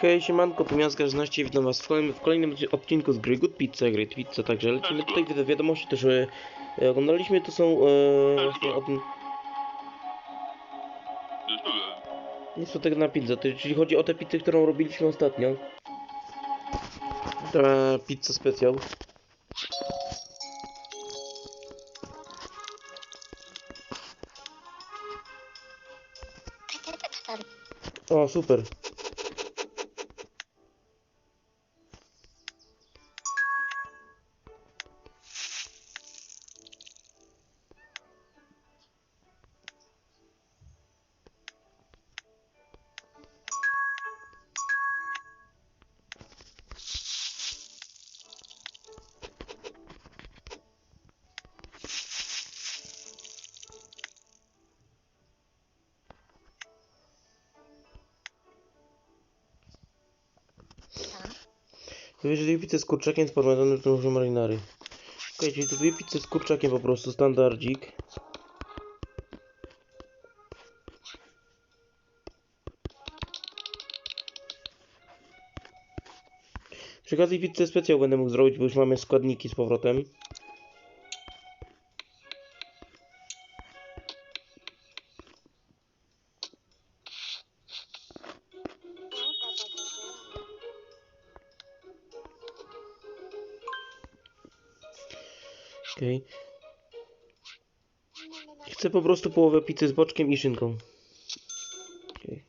Hej, siemanko, Miazga 16, witam was w kolejnym, w kolejnym odcinku z gry Good Pizza, Great Pizza, także lecimy tutaj, wi- wiadomości też e, oglądaliśmy, to są e, właśnie o tym, nic o tego na pizzę, to, czyli chodzi o tę pizzę, którą robiliśmy ostatnio. Ta pizza specjal. O, super. Wybierz dwie pizze z kurczakiem z parmezanem marynary. Okej, czyli to dwie pizze z kurczakiem po prostu, standardzik. Przy okazji pizzę specjal będę mógł zrobić, bo już mamy składniki z powrotem. Chcę po prostu połowę pizzy z boczkiem i szynką. Okej.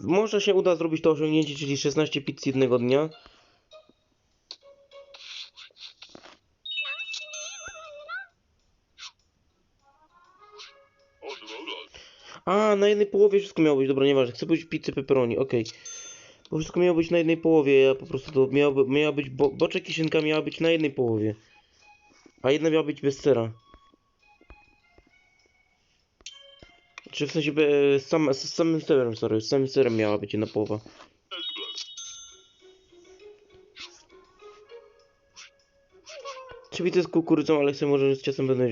Może się uda zrobić to osiągnięcie, czyli 16 pizz jednego dnia. A, na jednej połowie wszystko miało być, dobra, nieważne. Chcę powiedzieć pizzę pepperoni, okej. Bo wszystko miało być na jednej połowie, ja po prostu to miało, miała być, bo, boczek i miała być na jednej połowie. A jedna miała być bez sera. Czy w sensie e, z, sam, z samym serem, sorry, z samym serem miała być jedna połowa. Czy widzę z kukurydzą, ale chcę może z ciastem będę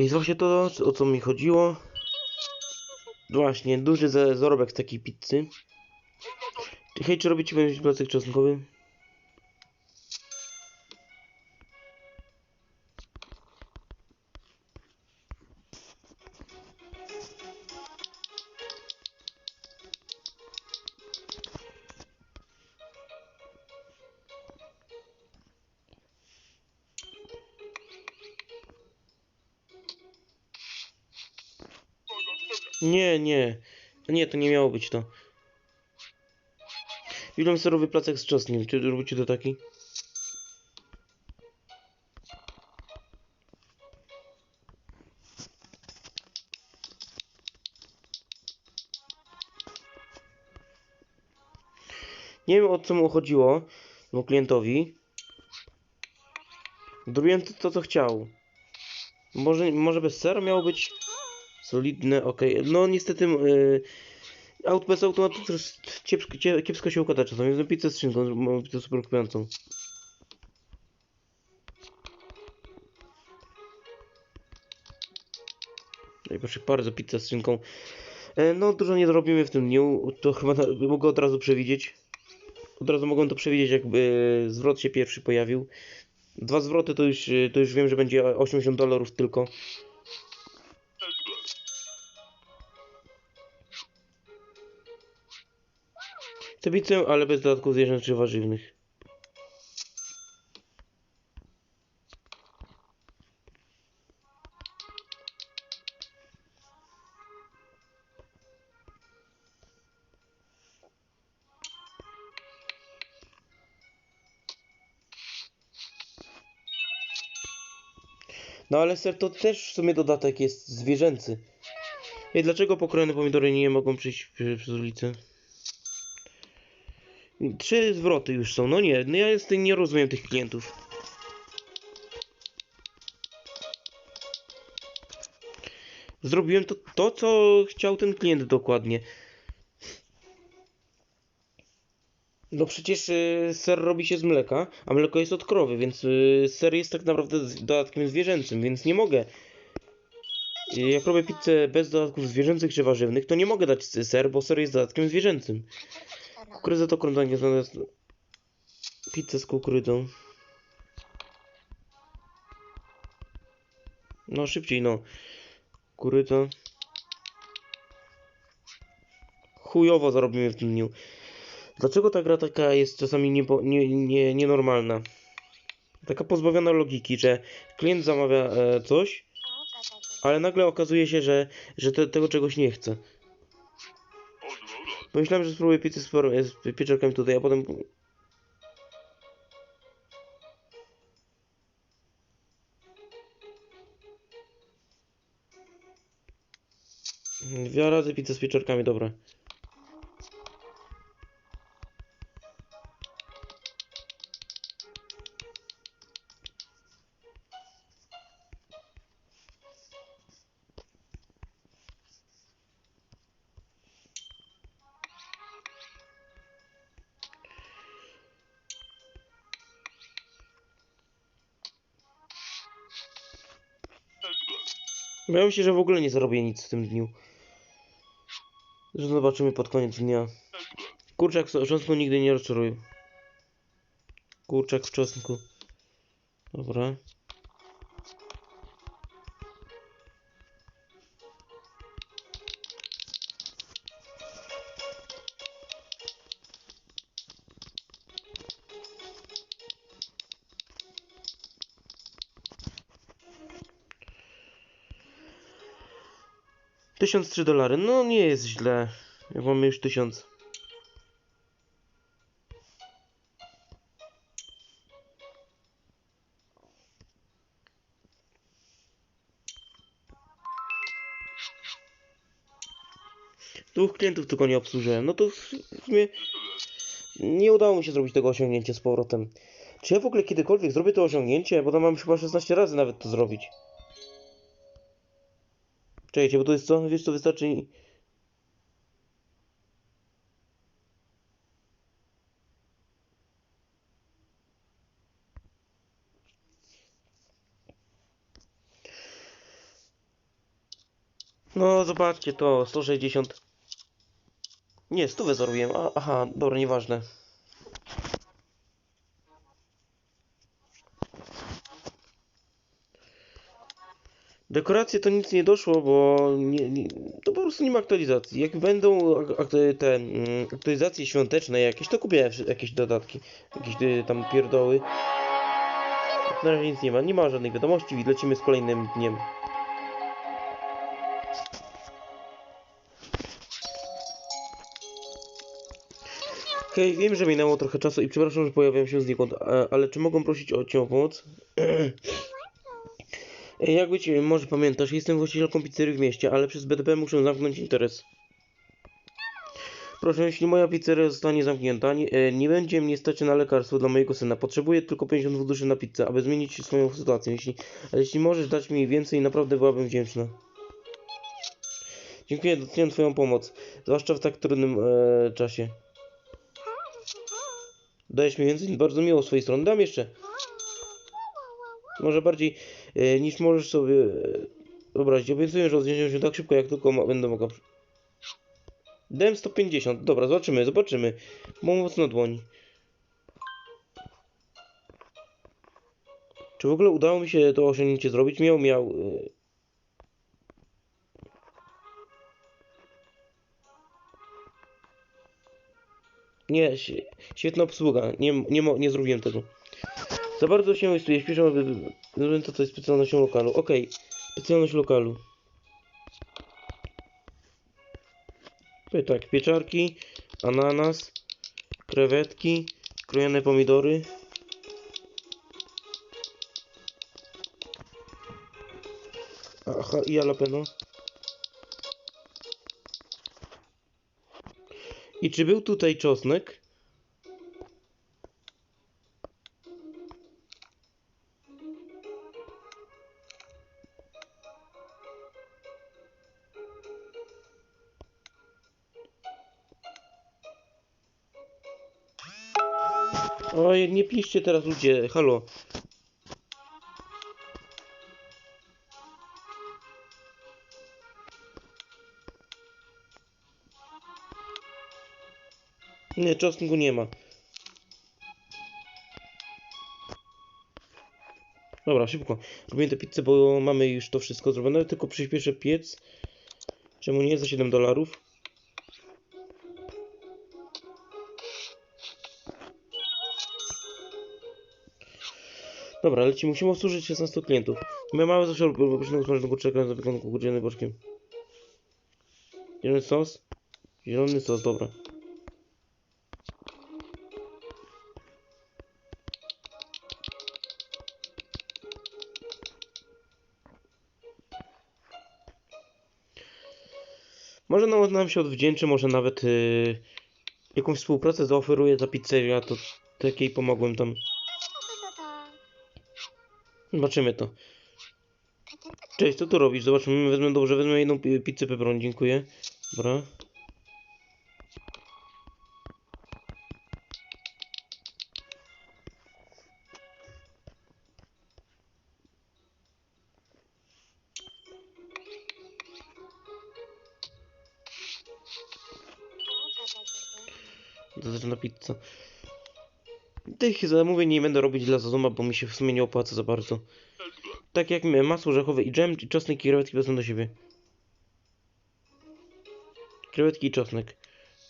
I właśnie to, o co mi chodziło. Właśnie, duży za- zarobek z takiej pizzy. Hej, czy robicie będzie placek czosnkowy? Nie, nie. Nie, to nie miało być to. Ile serowy placek z czosnkiem? Czy robicie to taki? Nie wiem o co mu chodziło, bo klientowi. Zrobiłem to, to co chciał. Może, może bez sera miało być solidne, ok. No niestety yy, aut bez automatu też kiepsko, się układa czasem. Jest pizzę z szynką, mam pizzę super kupującą. No i proszę bardzo, pizza z szynką. E, no dużo nie zrobimy w tym dniu, to chyba na, mogę od razu przewidzieć. Od razu mogłem to przewidzieć, jakby zwrot się pierwszy pojawił. Dwa zwroty to już, y, to już wiem, że będzie 80 dolarów tylko. Pizzę, ale bez dodatków zwierzęt czy warzywnych. No ale ser to też w sumie dodatek jest zwierzęcy. Ej, dlaczego pokrojone pomidory nie mogą przyjść przy- przez ulicę? Trzy zwroty już są. No nie, no ja tym nie rozumiem tych klientów. Zrobiłem to, to co chciał ten klient dokładnie. No przecież y, ser robi się z mleka, a mleko jest od krowy, więc y, ser jest tak naprawdę dodatkiem zwierzęcym, więc nie mogę. Y, Jak robię pizzę bez dodatków zwierzęcych czy warzywnych, to nie mogę dać ser, bo ser jest dodatkiem zwierzęcym. Kukurydza to krążenie zamiast pizzę z kukurydzą. No szybciej, no. Kukurydza. Chujowo zarobimy w tym dniu. Dlaczego ta gra taka jest czasami niepo, nie, nie, nienormalna? Taka pozbawiona logiki, że klient zamawia e, coś, ale nagle okazuje się, że, że te, tego czegoś nie chce. Pomyślałem, że spróbuję pizzę z, por- z tutaj, a potem... Dwa razy pizzę z pieczarkami, dobra. Ja myślę, że w ogóle nie zarobię nic w tym dniu. Zobaczymy pod koniec dnia. Kurczak w czosnku nigdy nie rozczaruje. Kurczak w czosnku. Dobra. Tysiąc trzy dolary. No nie jest źle. Jak mamy już tysiąc. Dwóch klientów tylko nie obsłużyłem. No to w sumie nie udało mi się zrobić tego osiągnięcia z powrotem. Czy ja w ogóle kiedykolwiek zrobię to osiągnięcie? Bo tam mam chyba 16 razy nawet to zrobić. Czekajcie, bo to jest co? Wiesz co wystarczy... No zobaczcie to, 160... Nie, stówę zarobiłem. A, aha, dobra, nieważne. Dekoracje to nic nie doszło, bo nie, nie, to po prostu nie ma aktualizacji. Jak będą te mm, aktualizacje świąteczne jakieś, to kupię jakieś dodatki, jakieś y, tam pierdoły. Na razie nic nie ma, nie ma żadnych wiadomości, i lecimy z kolejnym dniem. Hej, wiem, że minęło trochę czasu i przepraszam, że pojawiam się znikąd, ale czy mogą prosić o cię o pomoc? Ej, Jak być, może pamiętasz, jestem właścicielką pizzerii w mieście, ale przez BDP muszę zamknąć interes. Proszę, jeśli moja pizzeria zostanie zamknięta, nie, e, nie będzie mnie stać na lekarstwo dla mojego syna. Potrzebuję tylko 50 funduszy na pizzę, aby zmienić swoją sytuację. Jeśli, jeśli możesz dać mi więcej, naprawdę byłabym wdzięczna. Dziękuję, doceniam Twoją pomoc, zwłaszcza w tak trudnym e, czasie. Dajesz mi więcej, bardzo miło z Twojej strony. Dam jeszcze. Może bardziej e, niż możesz sobie e, wyobrazić. Obiecuję, że odniesię się tak szybko, jak tylko będę mogła. Dałem 150. Dobra, zobaczymy, zobaczymy. Mam mocno dłoń. Czy w ogóle udało mi się to osiągnięcie zrobić? Miał, miał. e, Nie, świe- świetna obsługa. Nie, nie, nie zrobiłem tego. Za bardzo się łastuję, śpieszę, aby zrobiłem to, co jest specjalnością lokalu. Okej, specjalność lokalu. Tak, pieczarki, ananas, krewetki, krojone pomidory. Aha, i jalapeno. I czy był tutaj czosnek? Piszcie teraz ludzie, halo. Nie, czosnku nie ma. Dobra, szybko. Robimy tę pizzę, bo mamy już to wszystko zrobione, tylko przyspieszę piec. Czemu nie? Za 7 dolarów. Dobra, lecimy. Musimy obsłużyć 16 klientów. My mamy zawsze pysznego smażonego kurczaka z wykonku kudziany boczkiem. Zielony sos? Zielony sos, dobra. Może nawet nam się odwdzięczy, może nawet yy, jakąś współpracę zaoferuje ta pizzeria, to takiej pomogłem tam. Zobaczymy to. Cześć, co tu robisz? Zobaczymy, wezmę dobrze, wezmę jedną pi- pizzę pepperoni, dziękuję. Dobra. To zaczyna pizza. Tych zamówień nie będę robić dla Zazuma, bo mi się w sumie nie opłaca za bardzo. Tak jak masło orzechowe i dżem, czosnek i krewetki wezmę do siebie. Krewetki i czosnek.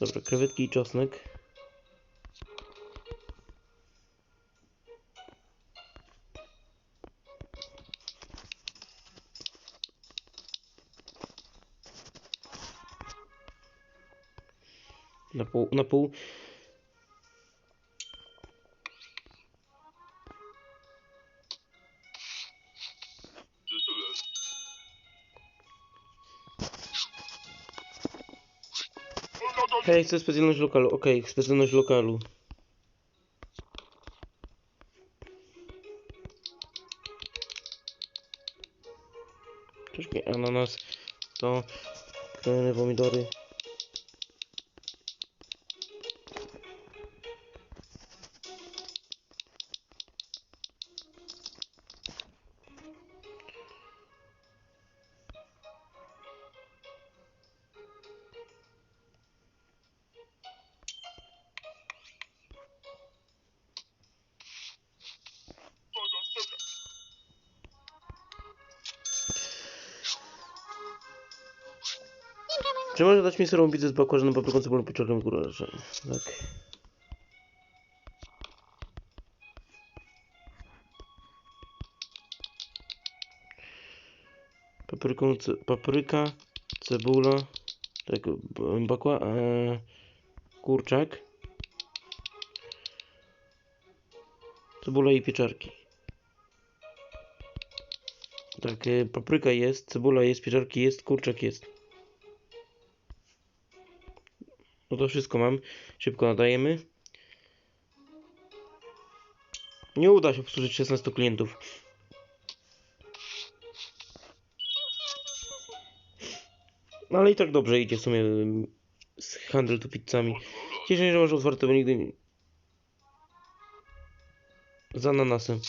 Dobra, krewetki i czosnek. Na pół, na pół. Hej, chcę specjalność lokalu. Okej, specjalność lokalu. Czy może dać mi serową pizzę z bakłażanem, papryką, cebulą, pieczarkiem, kurczę? Tak. Papryką, papryka, cebula, tak, bakła, e, kurczak, cebula i pieczarki. Tak, e, papryka jest, cebula jest, pieczarki jest, kurczak jest. To wszystko mam. Szybko nadajemy. Nie uda się obsłużyć 16 klientów. No ale i tak dobrze idzie w sumie z handel tu pizzami. Cieszę się, że masz otwarte, bo nigdy nie... Z ananasem.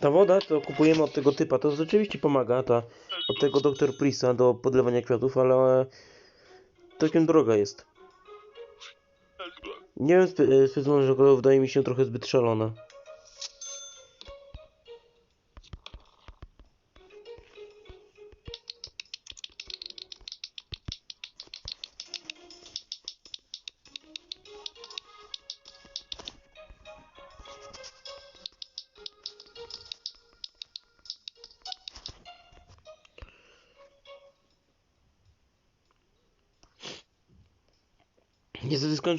Ta woda, to kupujemy od tego typa, to rzeczywiście pomaga, ta, od tego Dr. Prisa do podlewania kwiatów, ale całkiem droga jest. Nie wiem, specjalnie, że wydaje mi się trochę zbyt szalona.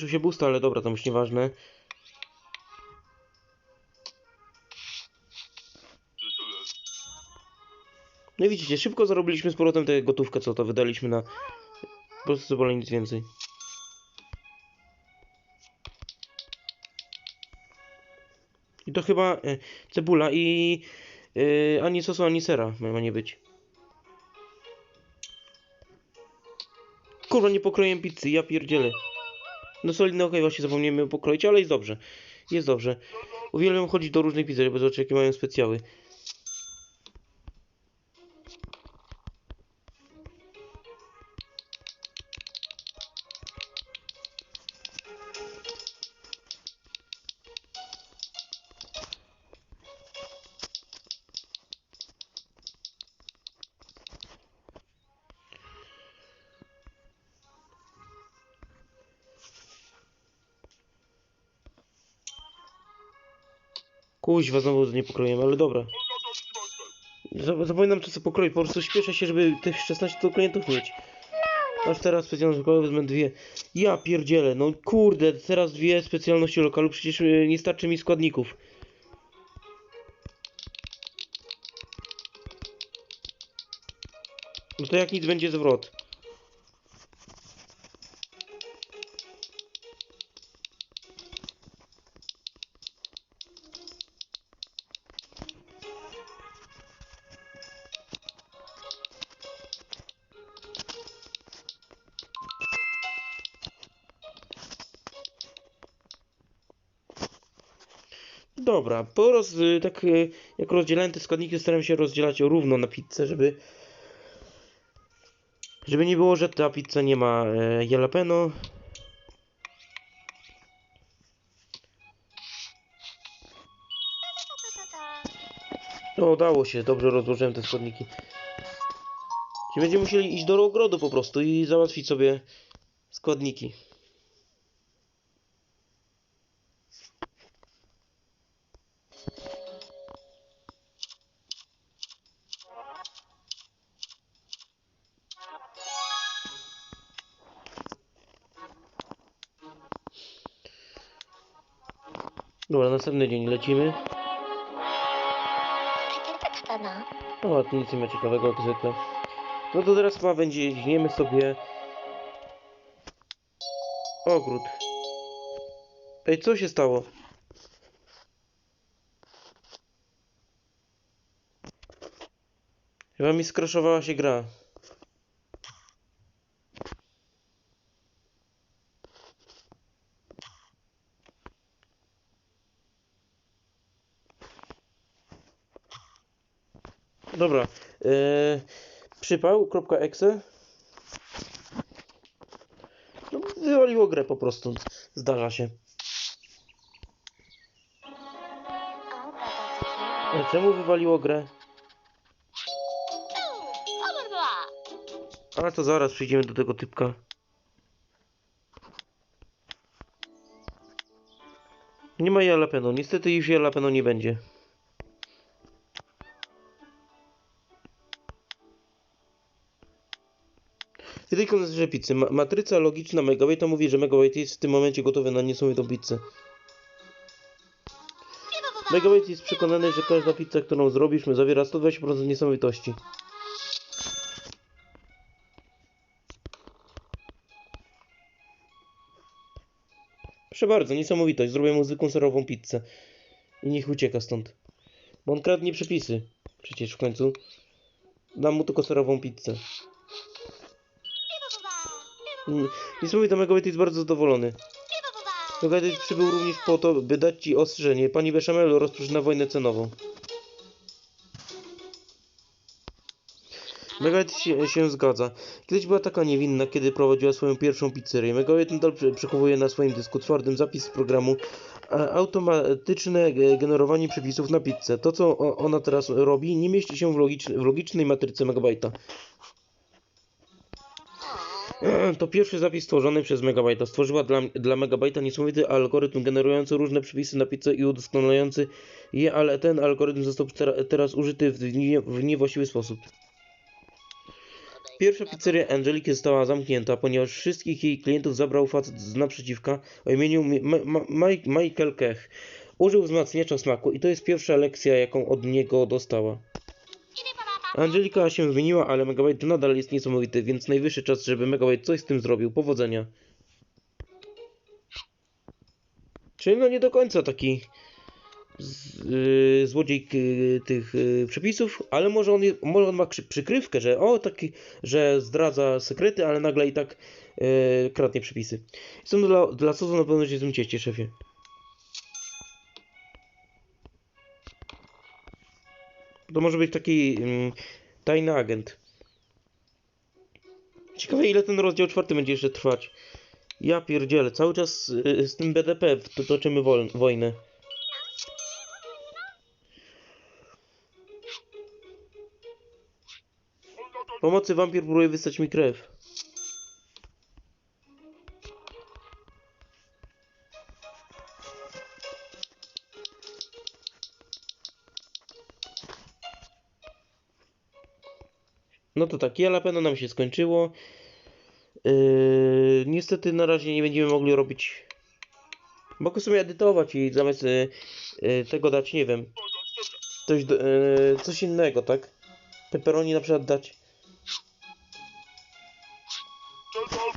Skończył się boost, ale dobra, to już nieważne. No i widzicie, szybko zarobiliśmy z powrotem tę gotówkę, co to wydaliśmy na... Po prostu to nic więcej. I to chyba e, cebula i e, ani sosu, ani sera ma nie być. Kurwa, nie pokroję pizzy, ja pierdzielę. No solidny okej, właśnie zapomniałem ją pokroić, ale jest dobrze. Jest dobrze. Uwielbiam chodzić do różnych pizzerii, bo zobaczyć jakie mają specjały. Kuźwa, znowu nie pokroję, ale dobra. Zap- Zapominam sobie pokroić, po prostu śpieszę się, żeby tych 16 to klientów mieć. Aż teraz specjalność lokalu wezmę dwie. Ja pierdzielę, no kurde, teraz dwie specjalności lokalu, przecież y, nie starczy mi składników. No to jak nic będzie zwrot. Dobra, po roz, y, tak y, jak rozdzielałem te składniki, staram się rozdzielać równo na pizzę, żeby żeby nie było, że ta pizza nie ma e, jalapeno. No, udało się, dobrze rozłożyłem te składniki. Czyli będziemy musieli iść do ogrodu po prostu i załatwić sobie składniki. następny dzień lecimy. O, to nic nie ma ciekawego jak zwykle. No to teraz chyba będzie, weźmiemy sobie ogród. Ej, co się stało? Chyba mi skraszowała się gra. Dobra. E, yy, przypał.exe no, wywaliło grę po prostu. Zdarza się. Ale czemu wywaliło grę? Ale to zaraz przyjdziemy do tego typka. Nie ma jalapeno. Niestety już jalapeno nie będzie. Na że pizzy. Ma matryca logiczna Megabajta mówi, że Megabajt jest w tym momencie gotowy na niesamowitą pizzę. Megabajt jest przekonany, że każda pizza, którą zrobisz, zawiera 120% niesamowitości. Proszę bardzo, niesamowitość. Zrobię mu zwykłą serową pizzę. I niech ucieka stąd. Bo on kradnie przepisy. Przecież w końcu. Dam mu tylko serową pizzę. Mm, Niesamowite, Megabit jest bardzo zadowolony. Megabit przybył również po to, by dać ci ostrzeżenie. Pani Bechamel rozpoczyna wojnę cenową. Megabit się, się zgadza. Kiedyś była taka niewinna, kiedy prowadziła swoją pierwszą pizzerię. Megabit nadal prze- przechowuje na swoim dysku twardym zapis z programu a, automatyczne e, generowanie przepisów na pizzę. To, co ona teraz robi, nie mieści się w, logicz- w logicznej matryce Megabajta. To pierwszy zapis stworzony przez Megabajta. Stworzyła dla, dla Megabajta niesamowity algorytm generujący różne przepisy na pizzę i udoskonalający je, ale ten algorytm został tera- teraz użyty w, nie, w niewłaściwy sposób. Pierwsza pizzeria Angeliki została zamknięta, ponieważ wszystkich jej klientów zabrał facet z naprzeciwka o imieniu Mi- Ma- Ma- Ma- Michael Kech. Użył wzmacniacza smaku i to jest pierwsza lekcja, jaką od niego dostała. Angelika się zmieniła, ale Megabyte nadal jest niesamowity, więc najwyższy czas, żeby Megabyte coś z tym zrobił. Powodzenia. Czyli no nie do końca taki z, yy, złodziej yy, tych yy, przepisów, ale może on, może on ma przykrywkę, że o taki, że zdradza sekrety, ale nagle i tak yy, kradnie przepisy. Jestem dla, dla co na pewno się z tym szefie. To może być taki mm, tajny agent. Ciekawe ile ten rozdział czwarty będzie jeszcze trwać. Ja pierdzielę, cały czas y, z tym BDP to toczymy wojnę. Pomocy wampir próbuje wystać mi krew. To tak, jalapeno nam się skończyło. Yy, niestety na razie nie będziemy mogli robić. Mogę sobie edytować i zamiast yy, yy, tego dać, nie wiem, coś, yy, coś innego, tak? Pepperoni na przykład dać.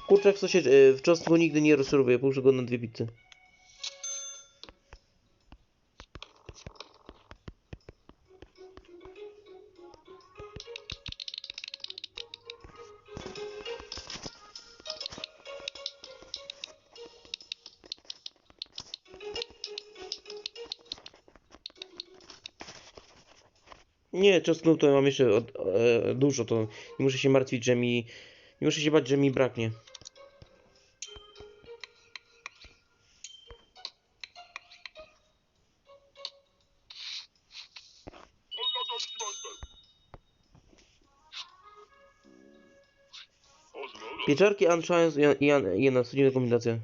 Kurczak w sosie yy, w czosnku nigdy nie rozszoruję, połóżę go na dwie pizze. Nie, czosnku to mam jeszcze od, e, dużo, to nie muszę się martwić, że mi... Nie muszę się bać, że mi braknie. Pieczarki, anchois i, i, i jedna codzienna kombinacja.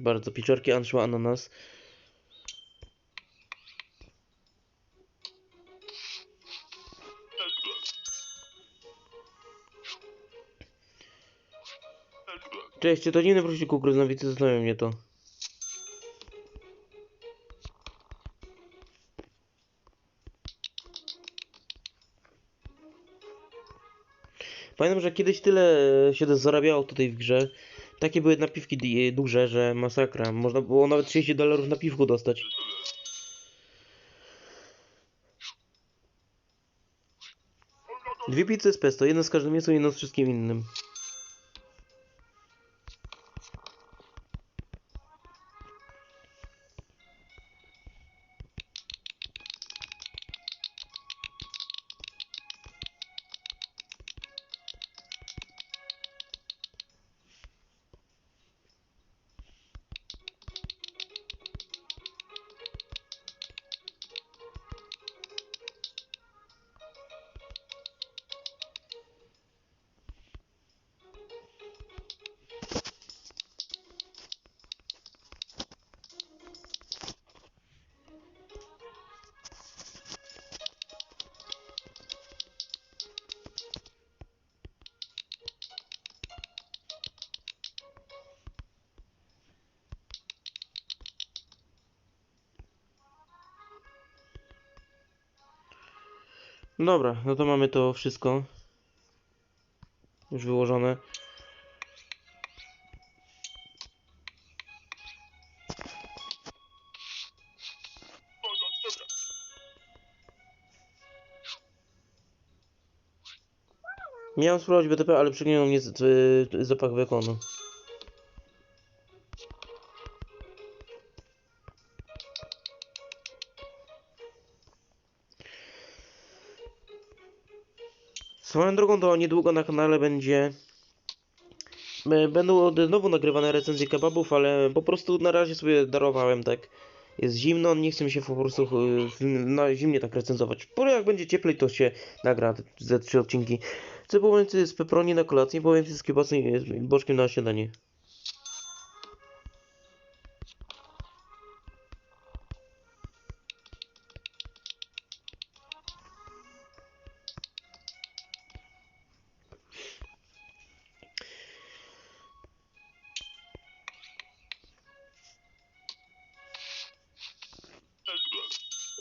Bardzo, pieczarki, anchois, ananas. Cześć, to nie wróci kukurydzowicy? Zastanawia mnie to. Pamiętam, że kiedyś tyle się zarabiało tutaj w grze. Takie były napiwki duże, że masakra. Można było nawet 30 dolarów na piwku dostać. Dwie pizze z pesto, jedna z każdym mięsem, jedna z wszystkim innym. Dobra, no to mamy to wszystko. Już wyłożone. Miałem spróbować BTP, ale przygnęło mnie zapach bekonu. Swoją drogą to niedługo na kanale będzie e, będą znowu nagrywane recenzje kebabów, ale po prostu na razie sobie darowałem tak. Jest zimno, nie chcę się po prostu e, na zimnie tak recenzować. Po jak będzie cieplej, to się nagra ze trzy odcinki. Chcę połączyć z peproni na kolację, połączyć z kiełbasą boczkiem na śniadanie.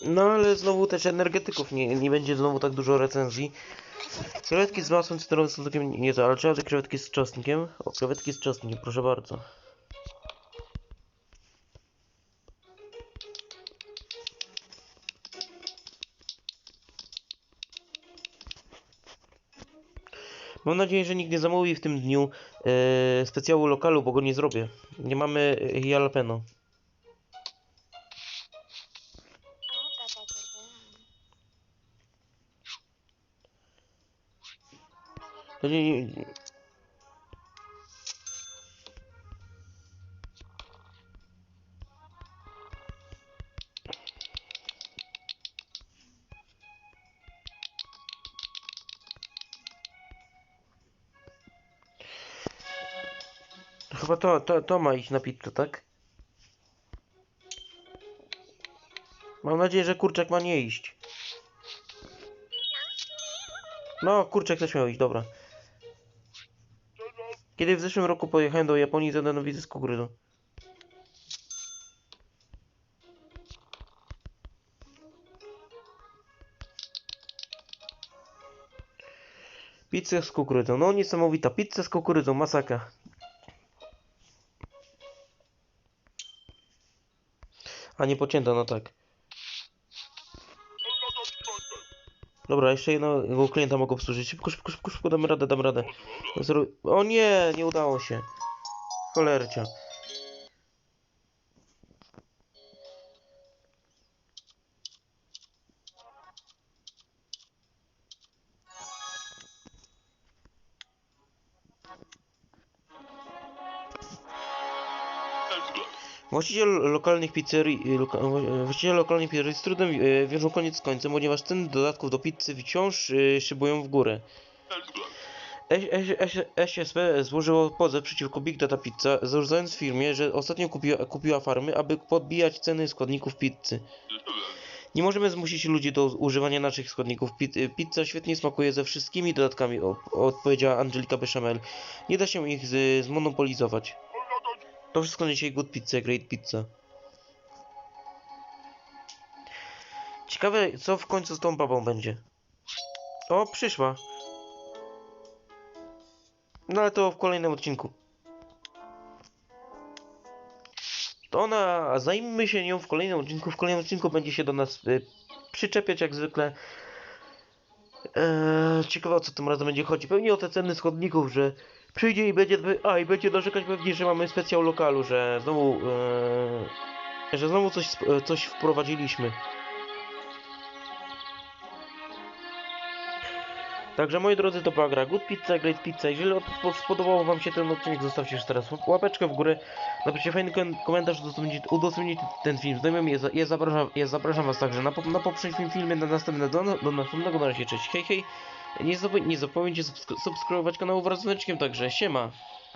No ale znowu też energetyków nie, nie będzie znowu tak dużo recenzji. Krewetki z masłem cytrynowym są całkiem niezłe, ale trzeba te krewetki z czosnkiem. O, krewetki z czosnkiem, proszę bardzo. Mam nadzieję, że nikt nie zamówi w tym dniu e, specjału lokalu, bo go nie zrobię. Nie mamy e, jalapeno. Nie, Chyba to, to, to ma iść na pizzę, tak? Mam nadzieję, że kurczak ma nie iść. No, kurczak też miał iść, dobra. Kiedy w zeszłym roku pojechałem do Japonii, zadano wizę z kukurydzą. Pizza z kukurydzą. No niesamowita. Pizza z kukurydzą. Masakra. A nie pocięta, no tak. Dobra, jeszcze jednego klienta mogę obsłużyć. Szybko, szybko, szybko, szybko, dam radę, dam radę. Zro... O nie, nie udało się. Cholercia. Właściciel lokalnych pizzerii, y, loka, e, właściciele lokalnych pizzerii z trudem wiążą koniec z końcem, ponieważ ceny dodatków do pizzy wciąż szybują w górę. SSP złożyło pozew przeciwko Big Data Pizza, zarzucając firmie, że ostatnio kupiła, kupiła farmy, aby podbijać ceny składników pizzy. Nie możemy zmusić ludzi do używania naszych składników. Pi- Pizza świetnie smakuje ze wszystkimi dodatkami, odpowiedziała Angelika Bechamel. Nie da się ich zmonopolizować. To wszystko na dzisiaj Good Pizza, Great Pizza. Ciekawe, co w końcu z tą babą będzie. O, przyszła. No ale to w kolejnym odcinku. To ona, a zajmijmy się nią w kolejnym odcinku. W kolejnym odcinku będzie się do nas y, przyczepiać jak zwykle. Eee, ciekawe o co tym razem będzie chodzi. Pewnie o te ceny składników, że przyjdzie i będzie, a i będzie narzekać pewnie, że mamy specjal lokalu, że znowu, eee, że znowu coś, sp- coś wprowadziliśmy. Także moi drodzy, to była gra Good Pizza, Great Pizza. Jeżeli od- spodobał wam się ten odcinek, zostawcie już teraz łapeczkę w górę. Napiszcie fajny kom- komentarz, udostępnijcie, ten film znajomym. Ja, ja, zapraszam, ja zapraszam was także na, po- na poprzednim filmie, na następne, do, do następnego. Na razie, cześć, hej, hej. Nie, nie zapomnijcie subskry subskrybować kanału wraz z dzwoneczkiem, także siema.